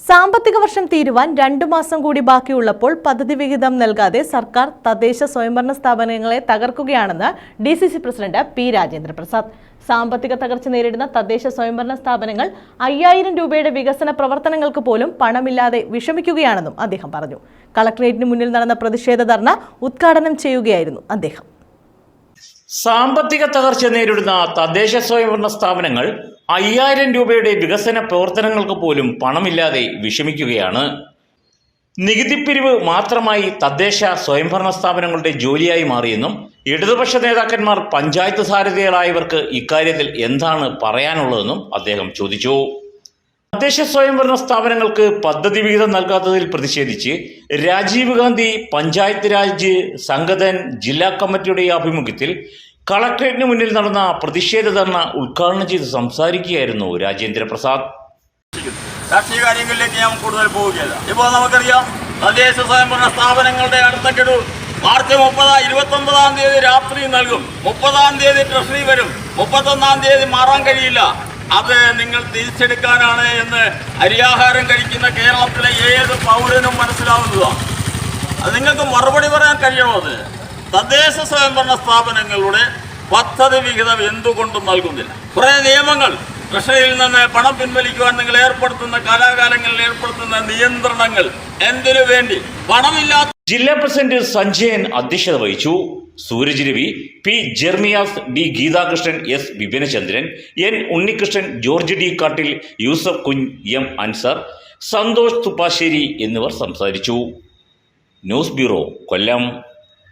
സാമ്പത്തിക വർഷം തീരുവാൻ രണ്ടു മാസം കൂടി ബാക്കിയുള്ളപ്പോൾ പദ്ധതി വിഹിതം നൽകാതെ സർക്കാർ തദ്ദേശ സ്വയംഭരണ സ്ഥാപനങ്ങളെ തകർക്കുകയാണെന്ന് D C C president P Rajendraprasad. സാമ്പത്തിക തകർച്ച നേരിടുന്ന തദ്ദേശ സ്വയംഭരണ സ്ഥാപനങ്ങൾ അയ്യായിരം രൂപയുടെ വികസന പ്രവർത്തനങ്ങൾക്ക് പോലും പണമില്ലാതെ വിഷമിക്കുകയാണെന്നും അദ്ദേഹം പറഞ്ഞു. കളക്ടറേറ്റിന് മുന്നിൽ നടന്ന പ്രതിഷേധ ധർണ ഉദ്ഘാടനം ചെയ്യുകയായിരുന്നു അദ്ദേഹം. സാമ്പത്തിക തകർച്ച നേരിടുന്ന തദ്ദേശ സ്വയംഭരണ സ്ഥാപനങ്ങൾ അയ്യായിരം രൂപയുടെ വികസന പ്രവർത്തനങ്ങൾക്ക് പോലും പണമില്ലാതെ വിഷമിക്കുകയാണ്. നികുതിപ്പിരിവ് മാത്രമായി തദ്ദേശ സ്വയംഭരണ സ്ഥാപനങ്ങളുടെ ജോലിയായി മാറിയെന്നും ഇടതുപക്ഷ നേതാക്കന്മാർ പഞ്ചായത്ത് സാരഥികളായവർക്ക് ഇക്കാര്യത്തിൽ എന്താണ് പറയാനുള്ളതെന്നും അദ്ദേഹം ചോദിച്ചു. തദ്ദേശ സ്വയംഭരണ സ്ഥാപനങ്ങൾക്ക് പദ്ധതി വിഹിതം നൽകാത്തതിൽ പ്രതിഷേധിച്ച് രാജീവ് ഗാന്ധി പഞ്ചായത്ത് രാജ് സംഘതൻ ജില്ലാ കമ്മിറ്റിയുടെ ആഭിമുഖ്യത്തിൽ കളക്ടറേറ്റിന് മുന്നിൽ നടന്ന പ്രതിഷേധ ധർണ ഉദ്ഘാടനം ചെയ്ത് സംസാരിക്കുകയായിരുന്നു രാജേന്ദ്ര പ്രസാദ്. രാഷ്ട്രീയ കാര്യങ്ങളിലേക്ക് ഞാൻ കൂടുതൽ പോവുകയല്ല. ഇപ്പോൾ നമുക്കറിയാം തദ്ദേശ സ്വയംഭരണ സ്ഥാപനങ്ങളുടെ അടുത്ത ഷെഡ്യൂൾ മാർച്ച് മുപ്പതാം ഇരുപത്തി ഒമ്പതാം തീയതി രാത്രി നൽകും. മുപ്പതാം തീയതി ട്രഷറി വരും. മുപ്പത്തൊന്നാം തീയതി മാറാൻ കഴിയില്ല. അത് നിങ്ങൾ തിരിച്ചെടുക്കാനാണ് എന്ന് അരിയാഹാരം കഴിക്കുന്ന കേരളത്തിലെ ഏത് പൗരനും മനസ്സിലാവുന്നതാണ് അത് നിങ്ങൾക്ക് മറുപടി പറയാൻ കഴിയണോ അത്? തദ്ദേശ സ്വയംഭരണ സ്ഥാപനങ്ങളുടെ പദ്ധതി വിഹിതം എന്തുകൊണ്ടും നൽകുന്നില്ല. കുറേ നിയമങ്ങൾ ട്രഷറിയിൽ നിന്ന് പണം പിൻവലിക്കുവാൻ നിങ്ങൾ ഏർപ്പെടുത്തുന്ന കാലാകാലങ്ങളിൽ ഏർപ്പെടുത്തുന്ന നിയന്ത്രണങ്ങൾ എന്തിനു വേണ്ടി? പണമില്ലാത്ത ജില്ലാ പ്രസിഡന്റ് സഞ്ജയൻ അധ്യക്ഷത വഹിച്ചു. Sooraj Ravi P Jermias D Geethakrishnan S Vipinachandran N Unnikrishnan George D Kattil Yusuf Kunju M Ansar Santhosh Thuppassery എന്നിവർ സംസാരിച്ചു. News bureau Kollam.